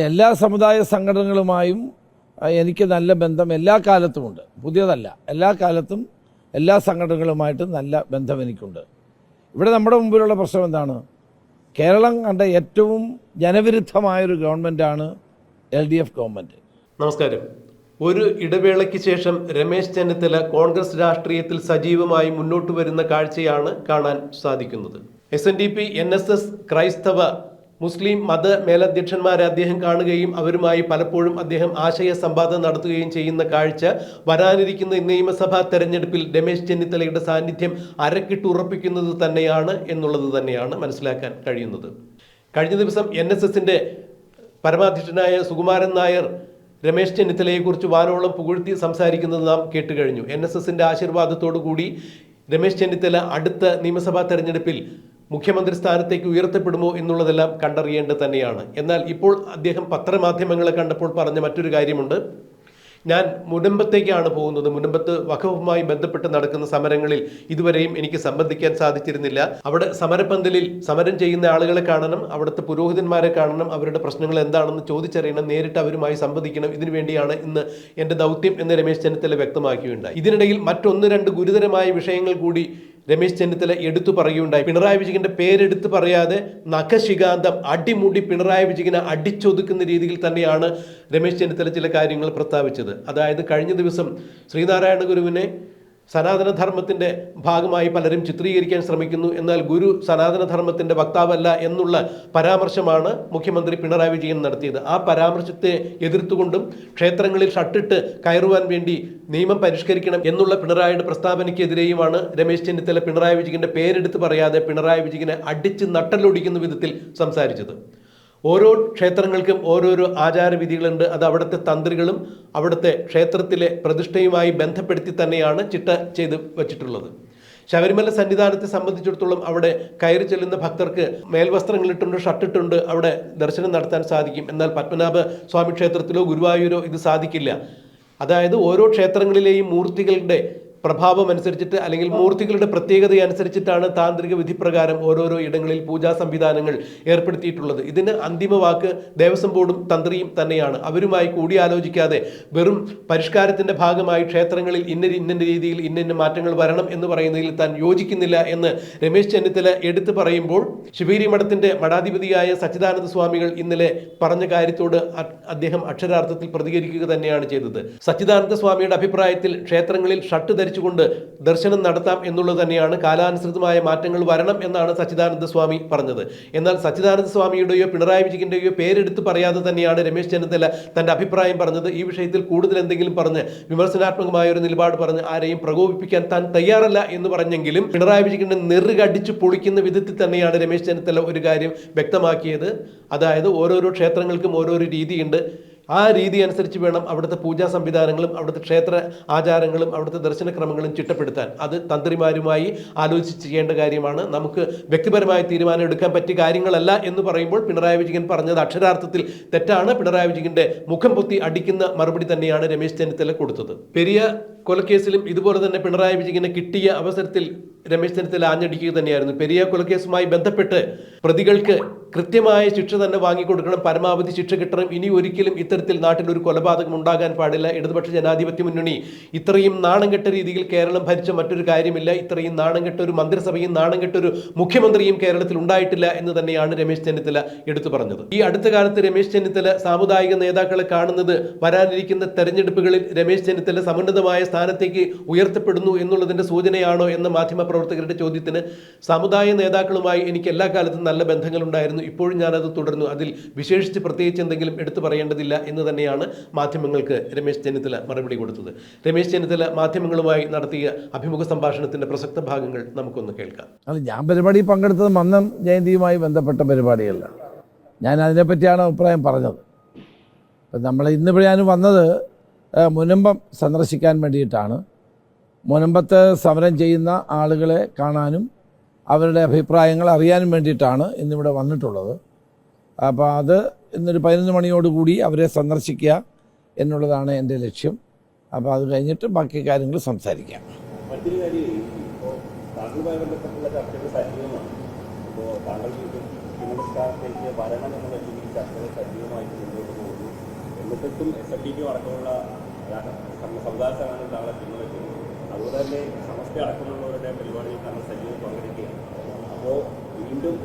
എല്ലാ സമുദായ സംഘടനകളുമായും എനിക്ക് നല്ല ബന്ധം എല്ലാ കാലത്തുമുണ്ട്. പുതിയതല്ല. എല്ലാ കാലത്തും എല്ലാ സംഘടനകളുമായിട്ടും നല്ല ബന്ധം എനിക്കുണ്ട്. ഇവിടെ നമ്മുടെ മുമ്പിലുള്ള പ്രശ്നം എന്താണ്? കേരളം കണ്ട ഏറ്റവും ജനവിരുദ്ധമായൊരു ഗവൺമെന്റാണ് എൽ ഡി എഫ് ഗവൺമെന്റ് നമസ്കാരം. ഒരു ഇടവേളയ്ക്ക് ശേഷം രമേശ് ചെന്നിത്തല കോൺഗ്രസ് രാഷ്ട്രീയത്തിൽ സജീവമായി മുന്നോട്ട് വരുന്ന കാഴ്ചയാണ് കാണാൻ സാധിക്കുന്നത്. S N D P N S S ക്രൈസ്തവ മുസ്ലിം മത മേലധ്യക്ഷന്മാരെ അദ്ദേഹം കാണുകയും അവരുമായി പലപ്പോഴും അദ്ദേഹം ആശയ സംവാദം നടത്തുകയും ചെയ്യുന്ന കാഴ്ച വരാനിരിക്കുന്ന നിയമസഭാ തെരഞ്ഞെടുപ്പിൽ രമേശ് ചെന്നിത്തലയുടെ സാന്നിധ്യം അരക്കിട്ടുറപ്പിക്കുന്നത് തന്നെയാണ് എന്നുള്ളത് തന്നെയാണ് മനസ്സിലാക്കാൻ കഴിയുന്നത്. കഴിഞ്ഞ ദിവസം എൻ എസ് എസിന്റെ പരമാധ്യക്ഷനായ സുകുമാരൻ നായർ രമേശ് ചെന്നിത്തലയെക്കുറിച്ച് വാനോളം പുകഴ്ത്തി സംസാരിക്കുന്നത് നാം കേട്ട് കഴിഞ്ഞു. എൻ എസ് എസിന്റെ ആശീർവാദത്തോടു കൂടി രമേശ് ചെന്നിത്തല അടുത്ത നിയമസഭാ തെരഞ്ഞെടുപ്പിൽ മുഖ്യമന്ത്രി സ്ഥാനത്തേക്ക് ഉയർത്തപ്പെടുമോ എന്നുള്ളതെല്ലാം കണ്ടറിയേണ്ടത് തന്നെയാണ്. എന്നാൽ ഇപ്പോൾ അദ്ദേഹം പത്രമാധ്യമങ്ങളെ കണ്ടപ്പോൾ പറഞ്ഞ മറ്റൊരു കാര്യമുണ്ട്. ഞാൻ മുനമ്പത്തേക്കാണ് പോകുന്നത്. മുനമ്പത്ത് വഖഫുമായി ബന്ധപ്പെട്ട് നടക്കുന്ന സമരങ്ങളിൽ ഇതുവരെയും എനിക്ക് സംബന്ധിക്കാൻ സാധിച്ചിരുന്നില്ല. അവിടെ സമരപ്പന്തലിൽ സമരം ചെയ്യുന്ന ആളുകളെ കാണണം അവിടുത്തെ പുരോഹിതന്മാരെ കാണണം അവരുടെ പ്രശ്നങ്ങൾ എന്താണെന്ന് ചോദിച്ചറിയണം നേരിട്ട് അവരുമായി സംവദിക്കണം. ഇതിനുവേണ്ടിയാണ് ഇന്ന് എന്റെ ദൗത്യം എന്ന് രമേശ് ചെന്നിത്തല വ്യക്തമാക്കിയുണ്ടായി. ഇതിനിടയിൽ മറ്റൊന്ന് രണ്ട് ഗുരുതരമായ വിഷയങ്ങൾ കൂടി രമേശ് ചെന്നിത്തല എടുത്തു പറയുകയുണ്ടായി. പിണറായി വിജയന്റെ പേരെടുത്ത് പറയാതെ നഖശികാന്തം അടിമുടി പിണറായി വിജയനെ അടിച്ചൊതുക്കുന്ന രീതിയിൽ തന്നെയാണ് രമേശ് ചെന്നിത്തല ചില കാര്യങ്ങൾ പ്രസ്താവിച്ചത്. അതായത് കഴിഞ്ഞ ദിവസം ശ്രീനാരായണ ഗുരുവിനെ സനാതനധർമ്മത്തിന്റെ ഭാഗമായി പലരും ചിത്രീകരിക്കാൻ ശ്രമിക്കുന്നു. എന്നാൽ ഗുരു സനാതനധർമ്മത്തിന്റെ വക്താവല്ല എന്നുള്ള പരാമർശമാണ് മുഖ്യമന്ത്രി പിണറായി വിജയൻ നടത്തിയത്. ആ പരാമർശത്തെ എതിർത്തുകൊണ്ടും ക്ഷേത്രങ്ങളിൽ ഷട്ടിട്ട് കയറുവാൻ വേണ്ടി നിയമം പരിഷ്കരിക്കണം എന്നുള്ള പിണറായിയുടെ പ്രസ്താവനയ്ക്കെതിരെയുമാണ് രമേശ് ചെന്നിത്തല പിണറായി വിജയന്റെ പേരെടുത്ത് പറയാതെ പിണറായി വിജയനെ അടിച്ച് നട്ടലൊടിക്കുന്ന വിധത്തിൽ സംസാരിച്ചത്. ഓരോ ക്ഷേത്രങ്ങൾക്കും ഓരോരോ ആചാരവിധികളുണ്ട്. അത് അവിടുത്തെ തന്ത്രികളും അവിടുത്തെ ക്ഷേത്രത്തിലെ പ്രതിഷ്ഠയുമായി ബന്ധപ്പെടുത്തി തന്നെയാണ് ചിട്ട ചെയ്ത് വച്ചിട്ടുള്ളത്. ശബരിമല സന്നിധാനത്തെ സംബന്ധിച്ചിടത്തോളം അവിടെ കയറി ചെല്ലുന്ന ഭക്തർക്ക് മേൽവസ്ത്രങ്ങളിട്ടുണ്ട് ഷർട്ടിട്ടുണ്ട്. അവിടെ ദർശനം നടത്താൻ സാധിക്കും. എന്നാൽ പത്മനാഭ സ്വാമി ക്ഷേത്രത്തിലോ ഗുരുവായൂരോ ഇത് സാധിക്കില്ല. അതായത് ഓരോ ക്ഷേത്രങ്ങളിലെയും മൂർത്തികളുടെ പ്രഭാവം അനുസരിച്ചിട്ട് അല്ലെങ്കിൽ മൂർത്തികളുടെ പ്രത്യേകത അനുസരിച്ചിട്ടാണ് താന്ത്രിക വിധിപ്രകാരം ഓരോരോ ഇടങ്ങളിൽ പൂജാ സംവിധാനങ്ങൾ ഏർപ്പെടുത്തിയിട്ടുള്ളത്. ഇതിന് അന്തിമ വാക്ക് ദേവസ്വം ബോർഡും തന്ത്രിയും തന്നെയാണ്. അവരുമായി കൂടിയാലോചിക്കാതെ വെറും പരിഷ്കാരത്തിന്റെ ഭാഗമായി ക്ഷേത്രങ്ങളിൽ ഇന്ന ഇന്ന രീതിയിൽ ഇന്ന മാറ്റങ്ങൾ വരണം എന്ന് പറയുന്നതിൽ താൻ യോജിക്കുന്നില്ല എന്ന് രമേശ് ചെന്നിത്തല എടുത്തു പറയുമ്പോൾ ശിവേരി മഠത്തിന്റെ മഠാധിപതിയായ സച്ചിദാനന്ദ സ്വാമികൾ ഇന്നലെ പറഞ്ഞ കാര്യത്തോട് അദ്ദേഹം അക്ഷരാർത്ഥത്തിൽ പ്രതികരിക്കുക തന്നെയാണ് ചെയ്തത്. സച്ചിദാനന്ദ സ്വാമിയുടെ അഭിപ്രായത്തിൽ ക്ഷേത്രങ്ങളിൽ ഷർട്ട് ധരിച്ചുകൊണ്ട് ദർശനം നടത്താം എന്നുള്ളത് തന്നെയാണ് കാലാനുസൃതമായ മാറ്റങ്ങൾ വരണം എന്നാണ് സച്ചിദാനന്ദ സ്വാമി പറഞ്ഞത്. എന്നാൽ സച്ചിദാനന്ദ സ്വാമിയുടെയോ പിണറായി വിജയന്റെയോ പേരെടുത്ത് പറയാതെ തന്നെയാണ് രമേശ് ചെന്നിത്തല തന്റെ അഭിപ്രായം പറഞ്ഞത്. ഈ വിഷയത്തിൽ കൂടുതൽ എന്തെങ്കിലും പറഞ്ഞ് വിമർശനാത്മകമായ ഒരു നിലപാട് പറഞ്ഞ് ആരെയും പ്രകോപിപ്പിക്കാൻ താൻ തയ്യാറല്ല എന്ന് പറഞ്ഞെങ്കിലും പിണറായി വിജയന്റെ നെറുകടിച്ച് പൊളിക്കുന്ന വിധത്തിൽ തന്നെയാണ് രമേശ് ചെന്നിത്തല ഒരു കാര്യം വ്യക്തമാക്കിയത്. അതായത് ഓരോരോ ക്ഷേത്രങ്ങൾക്കും ഓരോരോ രീതിയുണ്ട്. ആ രീതി അനുസരിച്ച് വേണം അവിടുത്തെ പൂജാ സംവിധാനങ്ങളും അവിടുത്തെ ക്ഷേത്ര ആചാരങ്ങളും അവിടുത്തെ ദർശനക്രമങ്ങളും ചിട്ടപ്പെടുത്താൻ. അത് തന്ത്രിമാരുമായി ആലോചിച്ച് ചെയ്യേണ്ട കാര്യമാണ്. നമുക്ക് വ്യക്തിപരമായ തീരുമാനം എടുക്കാൻ പറ്റിയ കാര്യങ്ങളല്ല എന്ന് പറയുമ്പോൾ പിണറായി വിജയൻ പറഞ്ഞത് അക്ഷരാർത്ഥത്തിൽ തെറ്റാണ്. പിണറായി വിജയന്റെ മുഖം പൊത്തി അടിക്കുന്ന മറുപടി തന്നെയാണ് രമേശ് ചെന്നിത്തല കൊടുത്തത്. പെരിയ കൊലക്കേസിലും ഇതുപോലെ തന്നെ പിണറായി വിജയനെ കിട്ടിയ അവസരത്തിൽ രമേശ് ചെന്നിത്തല ആഞ്ഞടിക്കുക തന്നെയായിരുന്നു. പെരിയ കൊലക്കേസുമായി ബന്ധപ്പെട്ട് പ്രതികൾക്ക് കൃത്യമായ ശിക്ഷ തന്നെ വാങ്ങിക്കൊടുക്കണം പരമാവധി ശിക്ഷ കിട്ടണം. ഇനി ഒരിക്കലും ഇത്തരത്തിൽ നാട്ടിൽ ഒരു കൊലപാതകം ഉണ്ടാകാൻ പാടില്ല. ഇടതുപക്ഷ ജനാധിപത്യ മുന്നണി ഇത്രയും നാണം കെട്ട രീതിയിൽ കേരളം ഭരിച്ച മറ്റൊരു കാര്യമില്ല. ഇത്രയും നാണം കെട്ട ഒരു മന്ത്രിസഭയും നാണം കെട്ട ഒരു മുഖ്യമന്ത്രിയും കേരളത്തിൽ ഉണ്ടായിട്ടില്ല എന്ന് തന്നെയാണ് രമേശ് ചെന്നിത്തല എടുത്തു പറഞ്ഞത്. ഈ അടുത്ത കാലത്ത് രമേശ് ചെന്നിത്തല സാമുദായിക നേതാക്കളെ കാണുന്നത് വരാനിരിക്കുന്ന തെരഞ്ഞെടുപ്പുകളിൽ രമേശ് ചെന്നിത്തല സമുന്നതമായ സ്ഥാനത്തേക്ക് ഉയർത്തപ്പെടുന്നു എന്നുള്ളതിന്റെ സൂചനയാണോ എന്ന മാധ്യമ പ്രവർത്തകരുടെ ചോദ്യത്തിന് സമുദായ നേതാക്കളുമായി എനിക്ക് എല്ലാ കാലത്തും നല്ല ബന്ധങ്ങളുണ്ടായിരുന്നു. ഇപ്പോഴും ഞാനത് തുടർന്നു അതിൽ വിശേഷിച്ച് പ്രത്യേകിച്ച് എന്തെങ്കിലും എടുത്തു പറയേണ്ടതില്ല എന്ന് തന്നെയാണ് മാധ്യമങ്ങൾക്ക് രമേശ് ചെന്നിത്തല മറുപടി കൊടുത്തത്. രമേശ് ചെന്നിത്തല മാധ്യമങ്ങളുമായി നടത്തിയ അഭിമുഖ സംഭാഷണത്തിന്റെ പ്രസക്ത ഭാഗങ്ങൾ നമുക്കൊന്ന് കേൾക്കാം. അല്ല ഞാൻ പരിപാടി പങ്കെടുത്തത് മന്നം ജയന്തിയുമായി ബന്ധപ്പെട്ട പരിപാടിയല്ല. ഞാൻ അതിനെപ്പറ്റിയാണ് അഭിപ്രായം പറഞ്ഞത്. നമ്മൾ ഇന്നിപ്പോൾ ഞാൻ വന്നത് മുനമ്പം സന്ദർശിക്കാൻ വേണ്ടിയിട്ടാണ്. മുനമ്പത്ത് സമരം ചെയ്യുന്ന ആളുകളെ കാണാനും അവരുടെ അഭിപ്രായങ്ങൾ അറിയാനും വേണ്ടിയിട്ടാണ് ഇന്നിവിടെ വന്നിട്ടുള്ളത്. അപ്പോൾ അത് ഇന്നൊരു പതിനൊന്ന് മണിയോടുകൂടി അവരെ സന്ദർശിക്കുക എന്നുള്ളതാണ് എന്റെ ലക്ഷ്യം. അപ്പോൾ അത് കഴിഞ്ഞിട്ട് ബാക്കി കാര്യങ്ങൾ സംസാരിക്കാം. മറ്റൊരു കാര്യം താങ്കൾ അതുപോലെ തന്നെ സമസ്ത അടക്കമുള്ളവരുടെ പരിപാടിയിൽ തന്നെ സജീവം പങ്കെടുക്കുകയാണ്. അപ്പോൾ വീണ്ടും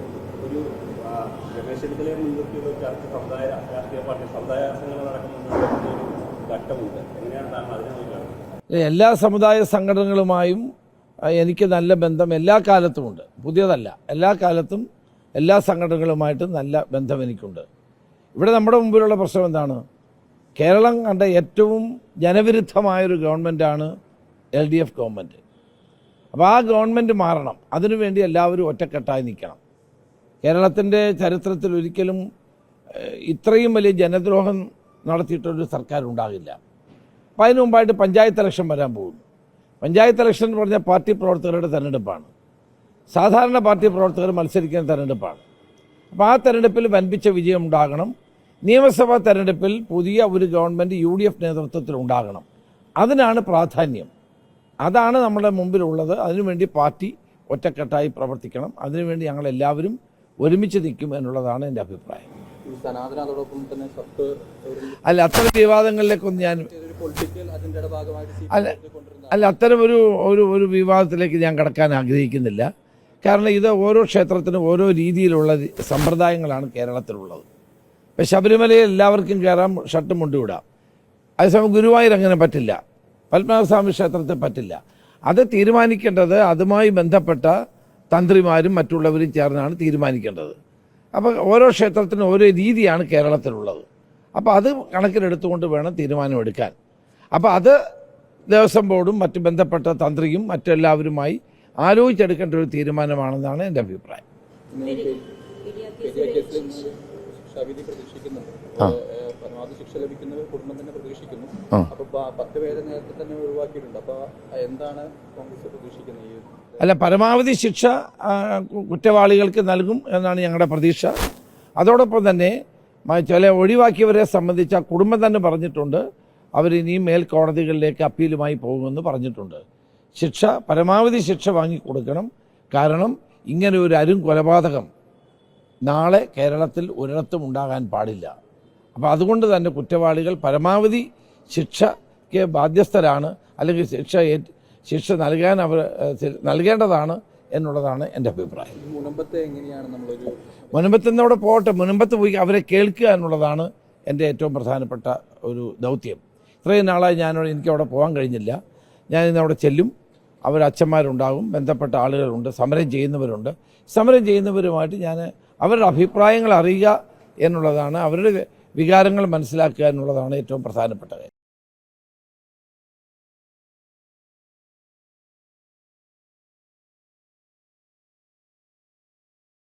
ഒരു ഗവേഷണത്തിലെ മുൻനിർത്തിയുള്ള ചർച്ച സമുദായ രാഷ്ട്രീയ പാർട്ടി സമുദായ സംഘടന നടക്കുന്ന ഒരു ഘട്ടമുണ്ട്. എങ്ങനെയാണ് താങ്കൾ അതിനെ നോക്കുന്നത് എല്ലാ സമുദായ സംഘടനകളുമായും എനിക്ക് നല്ല ബന്ധം എല്ലാ കാലത്തുമുണ്ട് പുതിയതല്ല എല്ലാ കാലത്തും എല്ലാ സംഘടനകളുമായിട്ടും നല്ല ബന്ധം എനിക്കുണ്ട്. ഇവിടെ നമ്മുടെ മുമ്പിലുള്ള പ്രശ്നം എന്താണ്? കേരളം കണ്ട ഏറ്റവും ജനവിരുദ്ധമായൊരു ഗവൺമെന്റാണ് എൽ ഡി എഫ് ഗവൺമെന്റ് അപ്പോൾ ആ ഗവൺമെന്റ് മാറണം. അതിനുവേണ്ടി എല്ലാവരും ഒറ്റക്കെട്ടായി നിൽക്കണം. കേരളത്തിന്റെ ചരിത്രത്തിൽ ഒരിക്കലും ഇത്രയും വലിയ ജനദ്രോഹം നടത്തിയിട്ടൊരു സർക്കാർ ഉണ്ടാകില്ല അപ്പം അതിന് മുമ്പായിട്ട് പഞ്ചായത്ത് ഇലക്ഷൻ വരാൻ പോകുന്നു. പഞ്ചായത്ത് ഇലക്ഷൻ എന്ന് പറഞ്ഞാൽ പാർട്ടി പ്രവർത്തകരുടെ തെരഞ്ഞെടുപ്പാണ്. സാധാരണ പാർട്ടി പ്രവർത്തകർ മത്സരിക്കുന്ന തെരഞ്ഞെടുപ്പാണ്. അപ്പോൾ ആ തെരഞ്ഞെടുപ്പിൽ വൻപിച്ച വിജയം ഉണ്ടാകണം. നിയമസഭാ തെരഞ്ഞെടുപ്പിൽ പുതിയ ഒരു ഗവൺമെന്റ് യു ഡി എഫ് നേതൃത്വത്തിൽ ഉണ്ടാകണം. അതിനാണ് പ്രാധാന്യം. അതാണ് നമ്മുടെ മുമ്പിലുള്ളത്. അതിനുവേണ്ടി പാർട്ടി ഒറ്റക്കെട്ടായി പ്രവർത്തിക്കണം. അതിനുവേണ്ടി ഞങ്ങൾ എല്ലാവരും ഒരുമിച്ച് നിൽക്കും എന്നുള്ളതാണ് എന്റെ അഭിപ്രായം. അല്ല അത്തരം വിവാദങ്ങളിലേക്കൊന്നും ഞാൻ അല്ല അല്ല അത്തരം ഒരു ഒരു ഒരു വിവാദത്തിലേക്ക് ഞാൻ കടക്കാൻ ആഗ്രഹിക്കുന്നില്ല. കാരണം ഇത് ഓരോ ക്ഷേത്രത്തിനും ഓരോ രീതിയിലുള്ള സമ്പ്രദായങ്ങളാണ് കേരളത്തിലുള്ളത്. ഇപ്പം ശബരിമലയിൽ എല്ലാവർക്കും കയറാം ഷർട്ടും മുണ്ടുവിടാം അതേസമയം ഗുരുവായൂർ അങ്ങനെ പറ്റില്ല. പത്മനാഭസ്വാമി ക്ഷേത്രത്തിൽ പറ്റില്ല. അത് തീരുമാനിക്കേണ്ടത് അതുമായി ബന്ധപ്പെട്ട തന്ത്രിമാരും മറ്റുള്ളവരും ചേർന്നാണ് തീരുമാനിക്കേണ്ടത്. അപ്പോൾ ഓരോ ക്ഷേത്രത്തിനും ഓരോ രീതിയാണ് കേരളത്തിലുള്ളത്. അപ്പോൾ അത് കണക്കിലെടുത്തുകൊണ്ട് വേണം തീരുമാനമെടുക്കാൻ. അപ്പോൾ അത് ദേവസ്വം ബോർഡും മറ്റ് ബന്ധപ്പെട്ട തന്ത്രിയും മറ്റെല്ലാവരുമായി ആലോചിച്ചെടുക്കേണ്ട ഒരു തീരുമാനമാണെന്നാണ് എന്റെ അഭിപ്രായം. ശിക്ഷാവിധി പ്രതീക്ഷിക്കുന്നുണ്ട്. പരമാവധി ശിക്ഷ ലഭിക്കുന്ന കുടുംബം തന്നെ പ്രതീക്ഷിക്കുന്നു. അപ്പൊ പത്ത് പേരെ നേരത്തെ തന്നെ ഒഴിവാക്കിയിട്ടുണ്ട്. അപ്പൊ എന്താണ് കോൺഗ്രസ് പ്രതീക്ഷിക്കുന്നത് ഈ അല്ല പരമാവധി ശിക്ഷ കുറ്റവാളികൾക്ക് നൽകും എന്നാണ് ഞങ്ങളുടെ പ്രതീക്ഷ. അതോടൊപ്പം തന്നെ ചില ഒഴിവാക്കിയവരെ സംബന്ധിച്ച ആ കുടുംബം തന്നെ പറഞ്ഞിട്ടുണ്ട്. അവർ അവരിനിയും മേൽക്കോടതികളിലേക്ക് അപ്പീലുമായി പോകുമെന്ന് പറഞ്ഞിട്ടുണ്ട്. ശിക്ഷ പരമാവധി ശിക്ഷ വാങ്ങിക്കൊടുക്കണം. കാരണം ഇങ്ങനെ ഒരു അരും കൊലപാതകം നാളെ കേരളത്തിൽ ഒരിടത്തും ഉണ്ടാകാൻ പാടില്ല. അപ്പോൾ അതുകൊണ്ട് തന്നെ കുറ്റവാളികൾ പരമാവധി ശിക്ഷയ്ക്ക് ബാധ്യസ്ഥരാണ് അല്ലെങ്കിൽ ശിക്ഷ ഏറ്റ് ശിക്ഷ നൽകാൻ അവർ നൽകേണ്ടതാണ് എന്നുള്ളതാണ് എന്റെ അഭിപ്രായം. മുനമ്പത്തെ എങ്ങനെയാണ് നമ്മളൊരു മുനമ്പത്തിനോടെ പോകട്ടെ. മുനമ്പത്ത് പോയി അവരെ കേൾക്കുക എന്നുള്ളതാണ് എന്റെ ഏറ്റവും പ്രധാനപ്പെട്ട ഒരു ദൗത്യം. ഇത്രയും നാളായി ഞാനവിടെ എനിക്ക് അവിടെ പോകാൻ കഴിഞ്ഞില്ല. ഞാൻ ഇന്ന് അവിടെ ചെല്ലും. അവർ അച്ഛന്മാരുണ്ടാകും ബന്ധപ്പെട്ട ആളുകളുണ്ട്. സമരം ചെയ്യുന്നവരുണ്ട്. സമരം ചെയ്യുന്നവരുമായിട്ട് ഞാൻ അവരുടെ അഭിപ്രായങ്ങൾ അറിയുക എന്നുള്ളതാണ് അവരുടെ വികാരങ്ങൾ മനസ്സിലാക്കുക എന്നുള്ളതാണ് ഏറ്റവും പ്രധാനപ്പെട്ട കാര്യം.